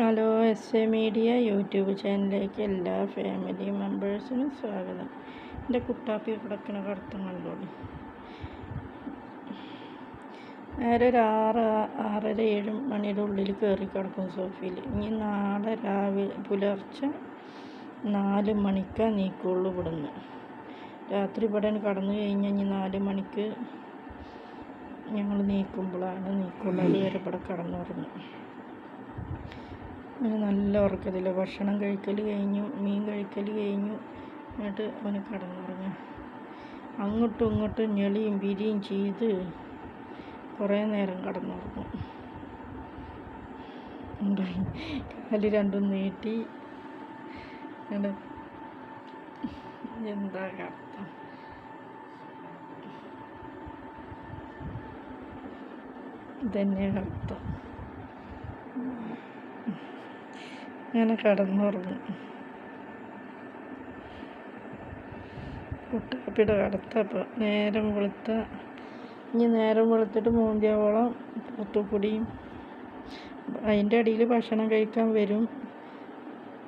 Hello S A media YouTube ചാനലിലേക്ക് എല്ലാ family മെമ്പേഴ്സിനും സ്വാഗതം. എന്റെ കുട്ടാപ്പി കിടക്കണ കടത്തം കണ്ടോളി. നേരെ ഒരു ആറ് ആറര ഏഴ് മണിയുടെ ഉള്ളിൽ കയറി കിടക്കും സോഫയിൽ. ഇനി നാളെ രാവിലെ പുലർച്ചെ നാല് മണിക്കാണ് നീക്കുള്ളൂ ഇവിടുന്ന്. രാത്രി ഇവിടെ കടന്നു കഴിഞ്ഞാൽ ഇനി നാല് മണിക്ക് ഞങ്ങൾ നീക്കുമ്പോഴാണ് നീക്കുള്ളത് വരെ ഇവിടെ കടന്നുറങ്ങും. അവന് നല്ല ഉറക്കത്തില്ല ഭക്ഷണം കഴിക്കൽ കഴിഞ്ഞു മീൻ കഴിക്കൽ കഴിഞ്ഞു. എന്നിട്ട് അവന് കിടന്നുറങ്ങുക അങ്ങോട്ടും ഇങ്ങോട്ടും ഞെളിയും പിരിയും ചെയ്ത് കുറേ നേരം കിടന്നുറങ്ങും കാൽ രണ്ടും നീട്ടി. എന്താ കടത്തം ഇതന്നെ കടത്തം അങ്ങനെ കിടന്നുറങ്ങും. കുട്ടാപ്പിയുടെ കടത്തപ്പോൾ നേരം വെളുത്ത ഇനി നേരം വെളുത്തിട്ട് മൂന്തിയാവോളം പൂത്തുക്കുടിയും അതിന്റെ അടിയിൽ ഭക്ഷണം കഴിക്കാൻ വരും.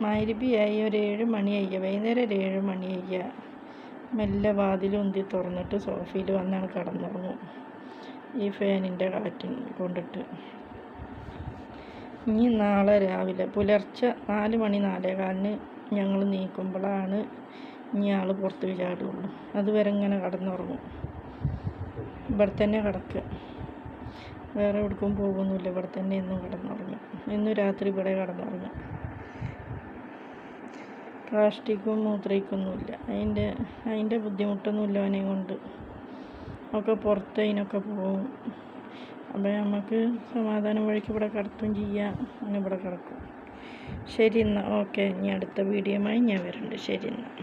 മൈരിബിയായി ഒരു ഏഴ് മണിയായി വൈകുന്നേരം ഒരു ഏഴ് മണിയായി മെല്ലെ വാതിലുന്തി തുറന്നിട്ട് സോഫയിൽ വന്നാണ് കിടന്നുറങ്ങും. ഈ ഫാനിന്റെ കാറ്റും കൊണ്ടിട്ട്. ഇനി നാളെ രാവിലെ പുലർച്ചെ നാല് മണി നാലേ കാലിന് ഞങ്ങൾ നീക്കുമ്പോഴാണ് ഇനി ആൾ പുറത്ത് ചാടുള്ളൂ അതുവരെ ഇങ്ങനെ കിടന്നുറങ്ങും. ഇവിടെ തന്നെ കിടക്കുക. വേറെ എവിടേക്കും പോകുന്നില്ല ഇവിടെ തന്നെ എന്നും കിടന്നുറങ്ങും. ഇന്നും രാത്രി ഇവിടെ കിടന്നുറങ്ങും. പ്ലാസ്റ്റിക്കും മൂത്രയ്ക്കൊന്നുമില്ല. അതിന്റെ അതിന്റെ ബുദ്ധിമുട്ടൊന്നുമില്ല അവനെ കൊണ്ട്. ഒക്കെ പുറത്ത് അതിനൊക്കെ പോകും. അപ്പോൾ നമുക്ക് സമാധാനം വഴിക്ക് ഇവിടെ കിടത്തും ചെയ്യാം. അങ്ങനെ ഇവിടെ കിടക്കും. ശരി എന്നാൽ ഓക്കെ. ഇനി അടുത്ത വീഡിയോയുമായി ഞാൻ വരുന്നുണ്ട് ശരി എന്നാൽ